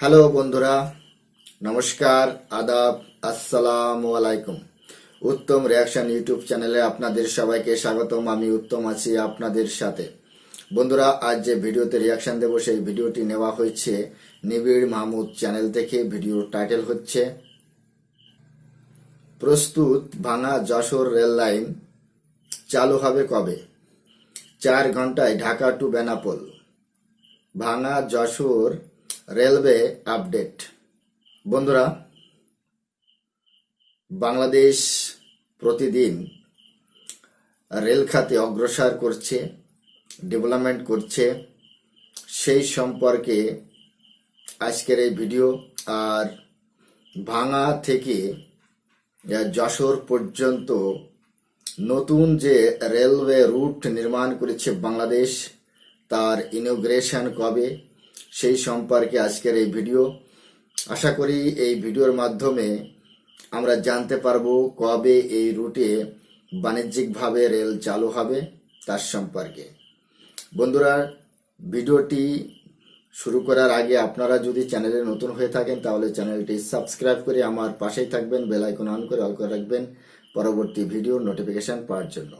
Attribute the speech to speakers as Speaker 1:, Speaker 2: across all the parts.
Speaker 1: Hello বন্ধুরা, নমস্কার, আদাব, আসসালামু আলাইকুম। উত্তম রিয়াকশন ইউটিউব চ্যানেলে আপনাদের সবাইকে স্বাগতম, আমি উত্তম আছি আপনাদের সাথে। বন্ধুরা, আজ যে ভিডিওতে রিয়াকশন দেব, সেই ভিডিওটি নেওয়া হয়েছে নিবিড় মাহমুদ চ্যানেল থেকে। ভিডিওর টাইটেল হচ্ছে প্রস্তুত ভাঙা যশোর রেল লাইন চালু হবে কবে? চার ঘন্টায় ঢাকা টু বেনাপোল। ভাঙা যশোর রেলওয়ে আপডেট। বন্ধুরা, বাংলাদেশ প্রতিদিন রেল খাতে অগ্রসর করছে ডেভেলপমেন্ট করছে। সেই সম্পর্কে আজকের এই ভিডিও আর ভাঙা থেকে যশোর পর্যন্ত নতুন যে রেলওয়ে রুট নির্মাণ করেছে বাংলাদেশ, তার ইনোগ্রেশন কবে সেই সম্পর্কে আজকের এই ভিডিও। আশা করি এই ভিডিওর মাধ্যমে আমরা জানতে পারব কবে এই রুটে বাণিজ্যিকভাবে রেল চালু হবে তার সম্পর্কে। বন্ধুরা, ভিডিওটি শুরু করার আগে আপনারা যদি চ্যানেলে নতুন হয়ে থাকেন, তাহলে চ্যানেলটি সাবস্ক্রাইব করে আমার পাশেই থাকবেন, বেল আইকন অন করে অল করে রাখবেন, পরবর্তী ভিডিও নোটিফিকেশন পাওয়ার জন্য।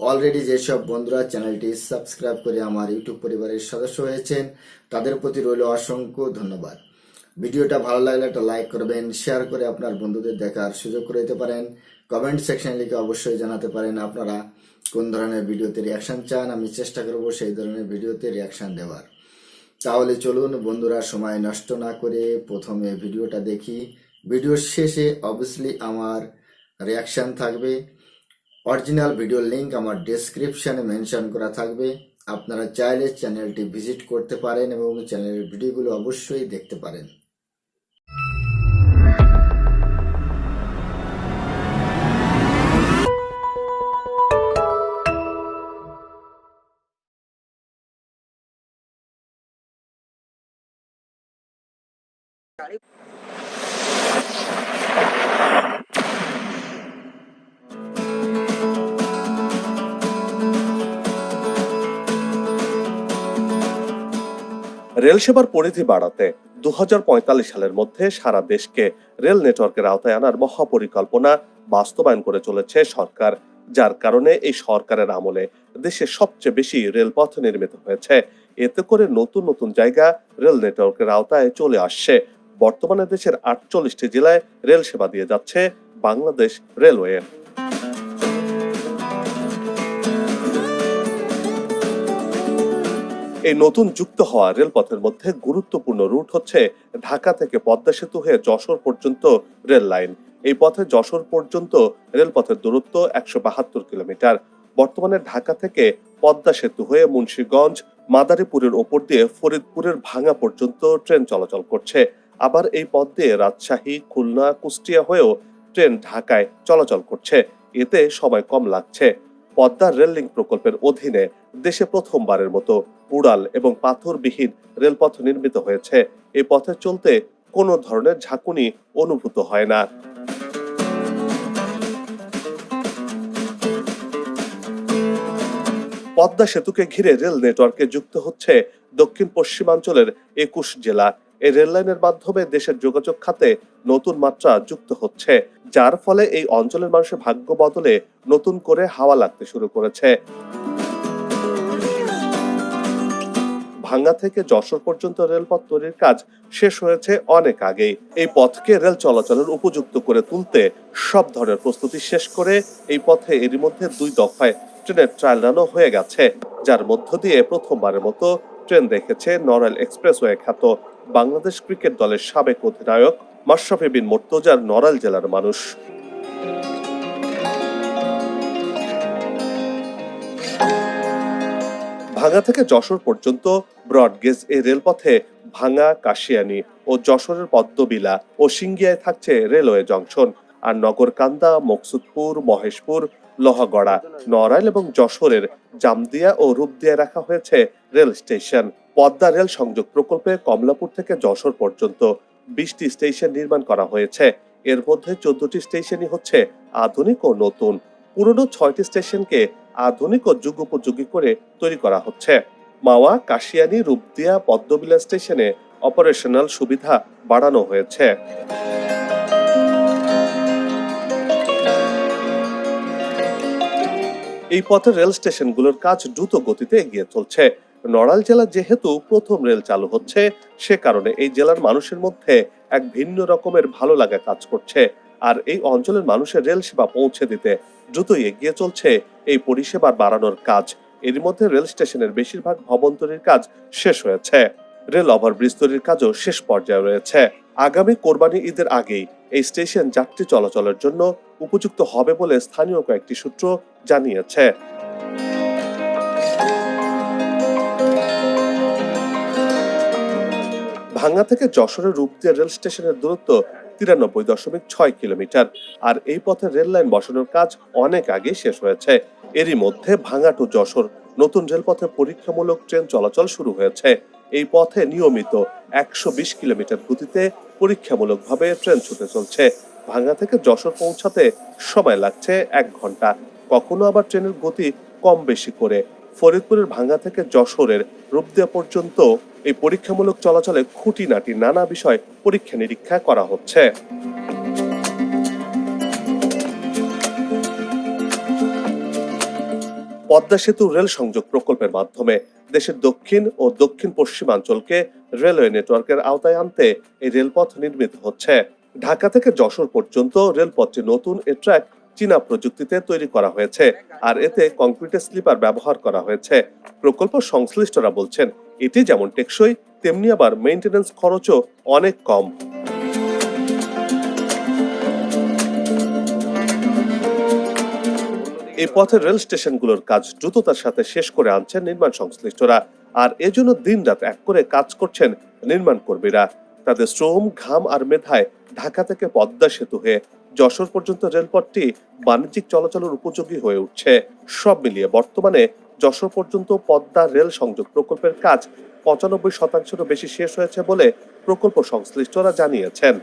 Speaker 1: অলরেডি যেসব বন্ধুরা চ্যানেলটি সাবস্ক্রাইব করে আমার ইউটিউব পরিবারের সদস্য হয়েছেন, তাদের প্রতি রইল অসংখ্য ধন্যবাদ। ভিডিওটা ভালো লাগলে একটা লাইক করবেন শেয়ার করে আপনার বন্ধুদের দেখার সুযোগ করে দিতে পারেন। কমেন্ট সেকশনে লিখে অবশ্যই জানাতে পারেন আপনারা কোন ধরনের ভিডিওতে রিয়াকশন চান, আমি চেষ্টা করব সেই ধরনের ভিডিওতে রিয়াকশন দেওয়ার। তাহলে চলুন বন্ধুরা সময় নষ্ট না করে প্রথমে ভিডিওটা দেখি। ভিডিওর শেষে অবভিয়াসলি আমার রিয়াকশন থাকবে। অরিজিনাল ভিডিওর লিংক আমার ডেসক্রিপশনে মেনশন করা থাকবে। আপনারা চাইলে চ্যানেলটি ভিজিট করতে পারেন এবং চ্যানেলের ভিডিওগুলো অবশ্যই দেখতে পারেন।
Speaker 2: সেবার পরিধি বাড়াতে দু হাজার পঁয়তাল্লিশ সালের মধ্যে সারা দেশকে রেল নেটওয়ার্কের আওতায় আনার মহাপরিকল্পনা বাস্তবায়ন করে চলেছে সরকার, যার কারণে এই সরকারের আমলে দেশে সবচেয়ে বেশি রেলপথ নির্মিত হয়েছে। এতে করে নতুন নতুন জায়গা রেল নেটওয়ার্কের আওতায় চলে আসছে। বর্তমানে দেশের আটচল্লিশটি জেলায় রেল সেবা দিয়ে যাচ্ছে বাংলাদেশ রেলওয়ে। এই নতুন যুক্ত হওয়া রেলপথের মধ্যে গুরুত্বপূর্ণ রুট হচ্ছে ঢাকা থেকে পদ্মা সেতু হয়ে যশোর পর্যন্ত রেল লাইন। এই পথে যশোর পর্যন্ত রেলপথের দূরত্ব একশো বাহাত্তর কিলোমিটার। বর্তমানে ঢাকা থেকে পদ্মা সেতু হয়ে মুন্সীগঞ্জ, মাদারীপুরের ওপর দিয়ে ফরিদপুরের ভাঙা পর্যন্ত ট্রেন চলাচল করছে। আবার এই পথ দিয়ে রাজশাহী, খুলনা, কুষ্টিয়া হয়েও ট্রেন ঢাকায় চলাচল করছে। এতে সময় কম লাগছে। পদ্মা রেল লিঙ্ক প্রকল্পের অধীনে দেশে প্রথমবারের মতো উড়াল এবং পাথরবিহীন রেলপথ নির্মিত হয়েছে। এই পথে চলতে কোনো ধরনের ঝাঁকুনি অনুভূত হয় না। পদ্মা সেতুকে ঘিরে রেল নেটওয়ার্কে যুক্ত হচ্ছে দক্ষিণ পশ্চিমাঞ্চলের একুশ জেলা। এই রেল লাইনের মাধ্যমে দেশের যোগাযোগ খাতে নতুন মাত্রা যুক্ত হচ্ছে, যার ফলে এই অঞ্চলের মানুষের ভাগ্য বদলে নতুন করে হাওয়া লাগতে শুরু করেছে। ভাঙ্গা থেকে যশোর পর্যন্ত রেলপথ তৈরির কাজ শেষ হয়েছে অনেক আগেই। এই পথকে রেল চলাচলের উপযুক্ত করে তুলতে সব ধরনের প্রস্তুতি শেষ করে এই পথে এরই মধ্যে দুই দফায় ট্রেনের ট্রায়াল রানও হয়ে গেছে, যার মধ্য দিয়ে প্রথমবারের মতো ট্রেন দেখেছে নড়াইল এক্সপ্রেসওয়ে খ্যাত বাংলাদেশ ক্রিকেট দলের সাবেক অধিনায়ক মাশরাফি বিন মোর্তজার নড়াল জেলার মানুষ। ভাঙা থেকে যশোর পর্যন্ত ব্রডগেজ এই রেলপথে ভাঙা কাশিয়ানি ও যশোরের পদ্মবিলা ও সিঙ্গিয়ায় থাকছে রেলওয়ে জংশন। আর নগরকান্দা, মকসুদপুর, মহেশপুর, লোহাগড়া, নড়াইল এবং যশোরের জামদিয়া ও রূপদিয়ায় রাখা হয়েছে রেল স্টেশন। পদ্মা রেল সংযোগ প্রকল্পে কমলাপুর থেকে যশোর পর্যন্ত বিশটি স্টেশন নির্মাণ করা হয়েছে। এর মধ্যে চোদ্দটি স্টেশনই হচ্ছে আধুনিক ও নতুন। পুরনো ছয়টি স্টেশনকে আধুনিক ও যুগোপযোগী করে তৈরি করা হচ্ছে। মাওয়া, কাশিয়ানি, রূপদিয়া, পদ্মবিলা স্টেশনে অপারেশনাল সুবিধা বাড়ানো হয়েছে। এই পথে রেল স্টেশনগুলোর কাজ দ্রুত গতিতে এগিয়ে চলছে। নড়াইল জেলা যেহেতু প্রথম রেল চালু হচ্ছে, সে কারণে এই জেলার মানুষের মধ্যে এক ভিন্ন রকমের ভালো লাগা কাজ করছে। আর এই অঞ্চলের মানুষের রেল সেবা পৌঁছে দিতে দ্রুতই এগিয়ে চলছে এই পরিষেবার বাড়ানোর কাজ। এর মধ্যে রেল স্টেশনের বেশিরভাগ ভবন তৈরির কাজ শেষ হয়েছে। রেল ওভারব্রিজ তৈরির কাজও শেষ পর্যায়ে রয়েছে। আগামী কোরবানি ঈদের আগেই এই স্টেশন যাত্রী চলাচলের জন্য উপযুক্ত হবে বলে স্থানীয় কয়েকটি সূত্র জানিয়েছে। ভাঙ্গা থেকে যশোরের রূপদিয়া রেল স্টেশনের দূরত্ব তিরানব্বই দশমিক ছয় কিলোমিটার। আর এই পথে রেল লাইন বসানোর কাজ অনেক আগে শেষ হয়েছে। এরই মধ্যে ভাঙ্গা টু যশোর নতুন রেলপথে পরীক্ষামূলক ট্রেন চলাচল শুরু হয়েছে। এই পথে নিয়মিত একশো বিশ কিলোমিটার গতিতে পরীক্ষামূলকভাবে ট্রেন ছুটে চলছে। ভাঙ্গা থেকে যশোর পৌঁছাতে সময় লাগছে এক ঘণ্টা। কখনো আবার ট্রেনের গতি কম বেশি করে ফরিদপুরের ভাঙ্গা থেকে যশোরের রূপদিয়া পর্যন্ত এই পরীক্ষামূলক চলাচলে খুঁটিনাটি নানা বিষয় পরীক্ষা নিরীক্ষা করা হচ্ছে। পদ্মা সেতু রেল সংযোগ প্রকল্পের মাধ্যমে দেশের দক্ষিণ ও দক্ষিণ পশ্চিমাঞ্চলকে রেলওয়ে নেটওয়ার্কের আওতায় আনতে এই রেলপথ নির্মিত হচ্ছে। ঢাকা থেকে যশোর পর্যন্ত রেলপথটি নতুন এ ট্র্যাক চীনা প্রযুক্তিতে তৈরি করা হয়েছে আর এতে কংক্রিটের স্লিপার ব্যবহার করা হয়েছে। প্রকল্প সংশ্লিষ্টরা বলছেন, এটি যেমন টেকসই, তেমনি আবার মেইনটেনেন্স খরচও অনেক কম। এই পথের রেল স্টেশনগুলোর কাজ দ্রুততার সাথে শেষ করে আনছেন নির্মাণ সংশ্লিষ্টরা আর এজন্য দিনরাত এক করে কাজ করছেন নির্মাণ কর্মীরা। তাদের শ্রম, ঘাম আর মেধায় ঢাকা থেকে পদ্মা সেতু হয়ে যশোর পর্যন্ত রেলপথটি বাণিজ্যিক চলাচলের উপযোগী হয়ে উঠছে। সব মিলিয়ে বর্তমানে যশোর পর্যন্ত পদ্মা রেল সংযোগ প্রকল্পের কাজ পঁচানব্বই শতাংশেরও বেশি শেষ হয়েছে বলে প্রকল্প সংশ্লিষ্টরা জানিয়েছেন।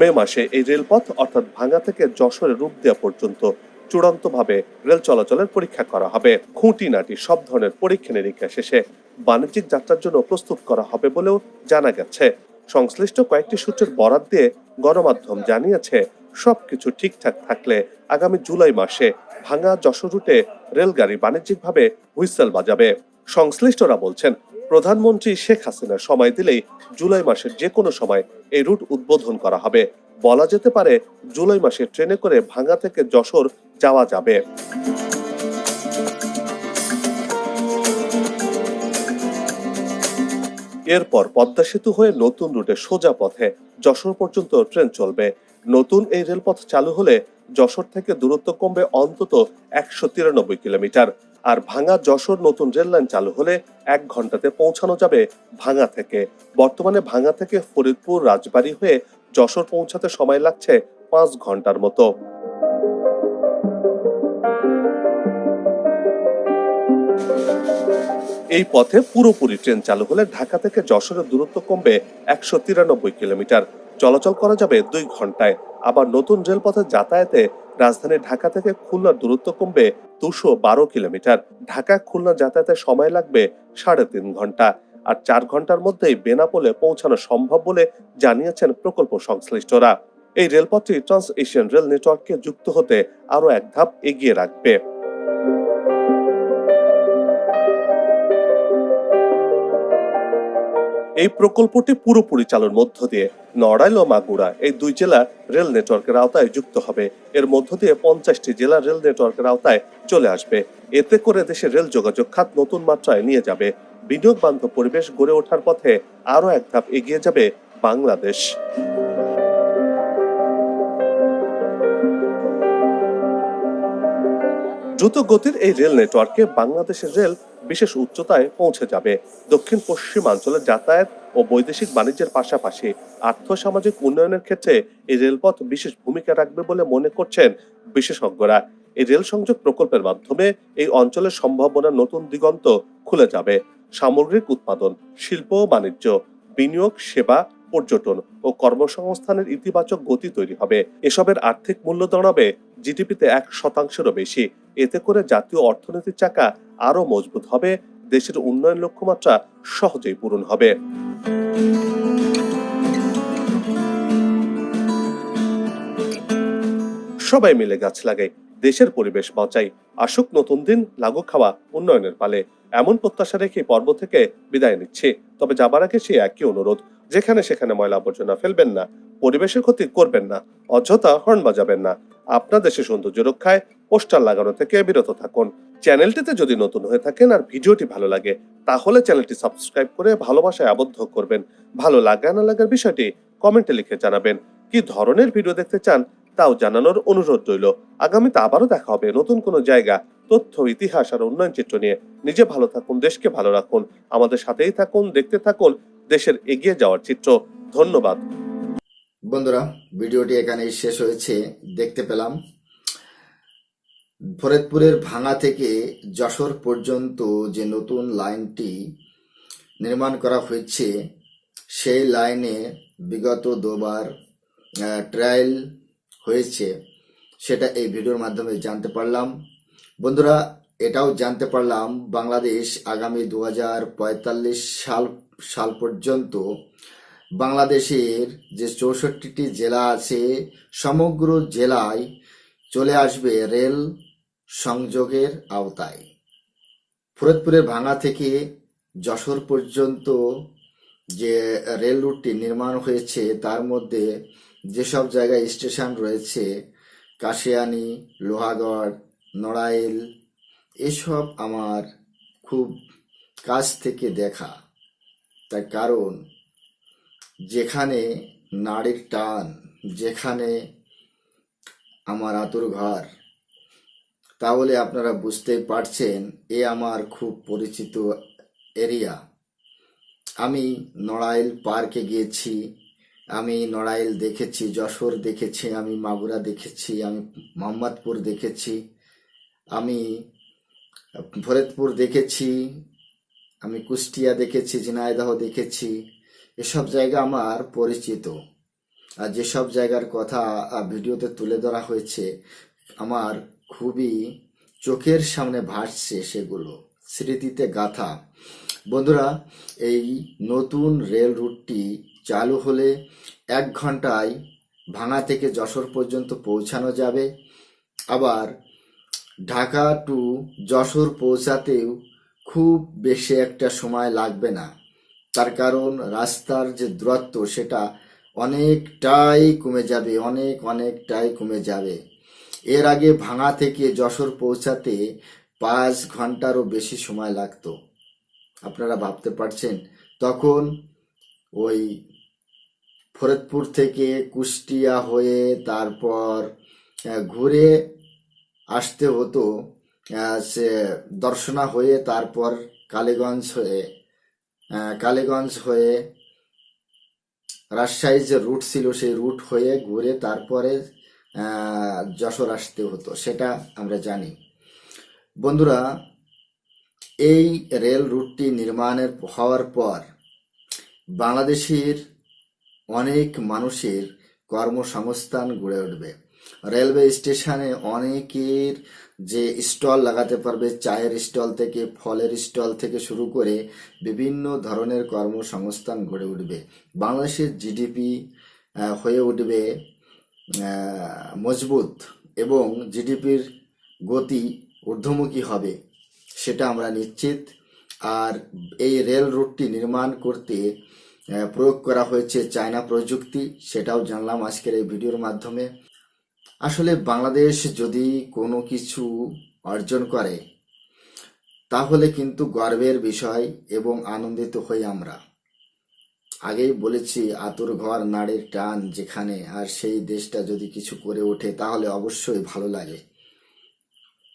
Speaker 2: মে মাসে এই রেলপথ, অর্থাৎ ভাঙ্গা থেকে যশোরের রূপদিয়া পর্যন্ত চূড়ান্তভাবে রেল চলাচলের পরীক্ষা করা হবে। খুঁটিনাটি সব ধরনের পরীক্ষা নিরীক্ষা শেষে বাণিজ্যিক যাত্রার জন্য প্রস্তুত করা হবে বলেও জানা গেছে। সংশ্লিষ্ট কয়েকটি সূত্রের বরাত দিয়ে গণমাধ্যম জানিয়েছে, সবকিছু ঠিকঠাক থাকলে আগামী জুলাই মাসে ভাঙা যশোর রুটে রেলগাড়ি বাণিজ্যিকভাবে হুইসেল বাজাবে সংশ্লিষ্টরা বলছেন, প্রধানমন্ত্রী শেখ হাসিনা সময় দিলেই জুলাই মাসের যে কোনো সময় এই রুট উদ্বোধন করা হবে। বলা যেতে পারে, জুলাই মাসে ট্রেনে করে ভাঙ্গা থেকে যশোর যাওয়া যাবে। এরপর পদ্মা সেতু হয়ে নতুন রুটে সোজা পথে যশোর পর্যন্ত ট্রেন চলবে। নতুন এই রেলপথ চালু হলে যশোর থেকে দূরত্ব কমবে অন্তত একশো তিরানব্বই কিলোমিটার। আর ভাঙা যশোর নতুন রেল লাইন চালু হলে এক ঘন্টাতে পৌঁছানো যাবে ভাঙা থেকে। বর্তমানে ভাঙা থেকে ফরিদপুর, রাজবাড়ী হয়ে যশোর পৌঁছাতে সময় লাগছে পাঁচ ঘণ্টার মতো। এই পথে পুরোপুরি ট্রেন চালু হলে ঢাকা থেকে যশোরের দূরত্ব কমবে একশো তিরানব্বই কিলোমিটার। চলাচল করা যাবে দুই ঘন্টায়। আবার নতুন রেলপথে যাতায়াতে রাজধানী ঢাকা থেকে খুলনার দূরত্ব কমবে দুশো বারো কিলোমিটার। ঢাকা খুলনা যাতায়াতে সময় লাগবে সাড়ে তিন ঘণ্টা। আর চার ঘণ্টার মধ্যেই বেনাপোলে পৌঁছানো সম্ভব বলে জানিয়েছেন প্রকল্প সংশ্লিষ্টরা। এই রেলপথটি ট্রান্স এশিয়ান রেল নেটওয়ার্ককে যুক্ত হতে আরও এক ধাপ এগিয়ে রাখবে। এই প্রকল্পটি পুরোপুরি চালুর মধ্য দিয়ে নড়াইল ও মাগুরা এই দুই জেলা রেল নেটওয়ার্কের আওতায় যুক্ত হবে। এর মধ্য দিয়ে পঞ্চাশটি জেলা রেল নেটওয়ার্কের আওতায় চলে আসবে। এতে করে দেশের রেল যোগাযোগ খাত নতুন মাত্রায় নিয়ে যাবে। বিনিয়োগ বান্ধব পরিবেশ গড়ে ওঠার পথে আরও এক ধাপ এগিয়ে যাবে বাংলাদেশ। দ্রুত গতির এই রেল নেটওয়ার্কে বাংলাদেশের রেল বিশেষ উচ্চতায় পৌঁছে যাবে। দক্ষিণ পশ্চিমাঞ্চলের যাতায়াত ও বৈদেশিক বাণিজ্যের পাশাপাশি আর্থসামাজিক উন্নয়নের ক্ষেত্রে এই রেলপথ বিশেষ ভূমিকা রাখবে বলে মনে করছেন বিশেষজ্ঞরা। এই রেল সংযোগ প্রকল্পের মাধ্যমে এই অঞ্চলের সম্ভাবনা নতুন দিগন্ত খুলে যাবে। সামগ্রিক উৎপাদন, শিল্প বাণিজ্য, বিনিয়োগ, সেবা পর্যটন ও কর্মসংস্থানের ইতিবাচক গতি তৈরি হবে। এসবের আর্থিক মূল্য দাঁড়াবে জিডিপিতে এক শতাংশেরও বেশি। এতে করে জাতীয় অর্থনীতির চাকা আরও মজবুত হবে, দেশের উন্নয়ন লক্ষ্যমাত্রা সহজেই পূরণ হবে। সবাই মিলে গাছ লাগাই। দেশের পরিবেশ বাঁচাই। আসুক নতুন দিন লাগু খাওয়া উন্নয়নের পালে। এমন প্রত্যাশা রেখে পর্ব থেকে বিদায় নিচ্ছে। তবে যাবার আগে সে একই অনুরোধ, যেখানে সেখানে ময়লা আবর্জনা ফেলবেন না, পরিবেশের ক্ষতি করবেন না, অযথা হর্ন বাজাবেন না। আপনার দেশের সৌন্দর্য রক্ষায় পোস্টার লাগানো থেকে বিরত থাকুন। চ্যানেলটিতে যদি নতুন হয়ে থাকেন আর ভিডিওটি ভালো লাগে, তাহলে চ্যানেলটি সাবস্ক্রাইব করে ভালোবাসায় আবদ্ধ করবেন। ভালো লাগা না লাগার বিষয়টি কমেন্টে লিখে জানাবেন। কি ধরনের ভিডিও দেখতে চান তাও জানানোর অনুরোধ রইল। আগামীতে আবারও দেখা হবে নতুন কোনো জায়গা, তথ্য, ইতিহাস আর উন্নয়ন চিত্র নিয়ে। নিজে ভালো থাকুন, দেশকে ভালো রাখুন। আমাদের সাথেই থাকুন, দেখতে থাকুন দেশের এগিয়ে যাওয়ার চিত্র। ধন্যবাদ।
Speaker 1: বন্ধুরা, ভিডিওটি এখানেই শেষ হয়েছে। দেখতে পেলাম। ফরিদপুরের ভাঙা থেকে যশোর পর্যন্ত যে নতুন লাইনটি নির্মাণ করা হয়েছে, সেই লাইনে বিগত দুবার ট্রায়াল হয়েছে, সেটা এই ভিডিওর মাধ্যমে জানতে পারলাম। বন্ধুরা, এটাও জানতে পারলাম, বাংলাদেশ আগামী দু হাজার পঁয়তাল্লিশ সাল সাল পর্যন্ত বাংলাদেশের যে চৌষট্টিটি জেলা আছে, সমগ্র জেলায় চলে আসবে রেল সংযোগের আওতায়। ফরিদপুরের ভাঙা থেকে যশোর পর্যন্ত যে রেল রুটটি নির্মাণ হয়েছে, তার মধ্যে যেসব জায়গায় স্টেশন রয়েছে, কাশিয়ানি, লোহাগড়, নড়াইল, এসব আমার খুব কাছ থেকে দেখা। তার কারণ, যেখানে নারীর টান, যেখানে আমার আতুর ঘর, তাহলে আপনারা বুঝতেই পারছেন এ আমার খুব পরিচিত এরিয়া আমি নড়াইল পার্কে গিয়েছি আমি নড়াইল দেখেছি, যশোর দেখেছি, আমি মাগুরা দেখেছি, আমি মোহাম্মদপুর দেখেছি, আমি ফরিদপুর দেখেছি, আমি কুষ্টিয়া দেখেছি, ঝিনাইদহ দেখেছি। এসব জায়গা আমার পরিচিত। আর যেসব জায়গার কথা ভিডিওতে তুলে ধরা হয়েছে, আমার খুবই চোখের সামনে ভাসছে সেগুলো, স্মৃতিতে গাথা। বন্ধুরা, এই নতুন রেল রুটটি চালু হলে এক ঘন্টায় ভাঙা থেকে যশোর পর্যন্ত পৌঁছানো যাবে। আবার ঢাকা টু যশোর পৌঁছাতেও খুব বেশি একটা সময় লাগবে না। তার কারণ রাস্তার যে দূরত্ব, সেটা অনেকটাই কমে যাবে, অনেক অনেকটাই কমে যাবে। এর আগে ভাঙা থেকে যশোর পৌঁছাতে পাঁচ ঘন্টারও বেশি সময় লাগতো। আপনারা ভাবতে পারছেন, তখন ওই ফরিদপুর থেকে কুষ্টিয়া হয়ে তারপর ঘুরে আসতে হতো সে দর্শনা হয়ে তারপর কালীগঞ্জ হয়ে কালীগঞ্জ হয়ে রাজশাহীর যে রুট ছিল সেই রুট হয়ে ঘুরে তারপরে যশোর আসতে হতো, সেটা আমরা জানি। বন্ধুরা, এই রেল রুটটি নির্মাণের হওয়ার পর বাংলাদেশের অনেক মানুষের কর্মসংস্থান গড়ে উঠবে। রেলওয়ে স্টেশনে অনেকের যে স্টল লাগাতে পারবে, চায়ের স্টল থেকে, ফলের স্টল থেকে শুরু করে বিভিন্ন ধরনের কর্মসংস্থান গড়ে উঠবে। বাংলাদেশের জিডিপি হয়ে উঠবে মজবুত এবং জিডিপির গতি ঊর্ধ্বমুখী হবে, সেটা আমরা নিশ্চিত। আর এই রেল রুটটি নির্মাণ করতে প্রয়োগ করা হয়েছে চায়না প্রযুক্তি, সেটাও জানলাম আজকের এই ভিডিওর মাধ্যমে। আসলে বাংলাদেশ যদি কোনো কিছু অর্জন করে, তাহলে কিন্তু গর্বের বিষয় এবং আনন্দিত হই আমরা। আগেই বলেছি, আতুর ঘর নাড়ের টান যেখানে, আর সেই দেশটা যদি কিছু করে ওঠে, তাহলে অবশ্যই ভালো লাগে।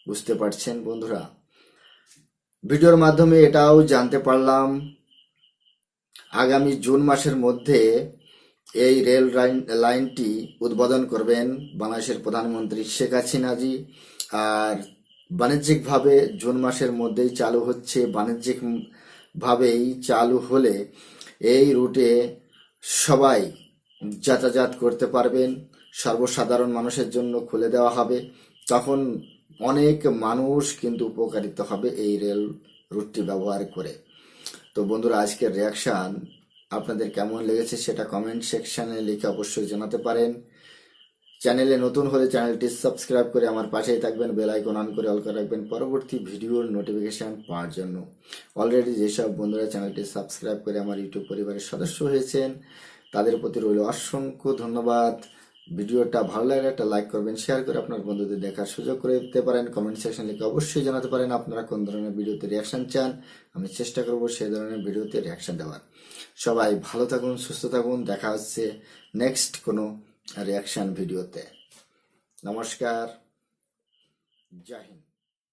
Speaker 1: বুঝতে পারছেন বন্ধুরা? ভিডিওর মাধ্যমে এটাও জানতে পারলাম, আগামী জুন মাসের মধ্যে এই রেল লাইন লাইনটি উদ্বোধন করবেন বাংলাদেশের প্রধানমন্ত্রী শেখ হাসিনাজি। আর বাণিজ্যিকভাবে জুন মাসের মধ্যেই চালু হচ্ছে, বাণিজ্যিকভাবেই চালু হলে এই রুটে সবাই যাতায়াত করতে পারবেন। সর্বসাধারণ মানুষের জন্য খুলে দেওয়া হবে। তখন অনেক মানুষ কিন্তু উপকারিত হবে এই রেল রুটটি ব্যবহার করে। তো বন্ধুরা, আজকের রিয়াকশান আপনাদের কেমন লেগেছে সেটা কমেন্ট সেকশানে লিখে অবশ্যই জানাতে পারেন। চ্যানেলে নতুন হলে চ্যানেলটি সাবস্ক্রাইব করে আমার পাশেই থাকবেন বেল আইকন অন করে অল করে রাখবেন পরবর্তী ভিডিওর নোটিফিকেশান পাওয়ার জন্য। অলরেডি যেসব বন্ধুরা চ্যানেলটি সাবস্ক্রাইব করে আমার ইউটিউব পরিবারের সদস্য হয়েছেন, তাদের প্রতি রইল অসংখ্য ধন্যবাদ। ভিডিওটা ভালো লাগলে একটা লাইক করবেন শেয়ার করে আপনার বন্ধুদের দেখার সুযোগ করে দিতে পারেন। কমেন্ট সেকশন লিখে অবশ্যই জানাতে পারেন আপনারা কোন ধরনের ভিডিওতে রিয়াকশন চান। আমি চেষ্টা করব সেই ধরনের ভিডিওতে রিয়াকশন দেওয়ার। সবাই ভালো থাকুন, সুস্থ থাকুন। দেখা হচ্ছে নেক্সট কোনো রিয়াকশন ভিডিওতে। নমস্কার। জয় হিন্দ।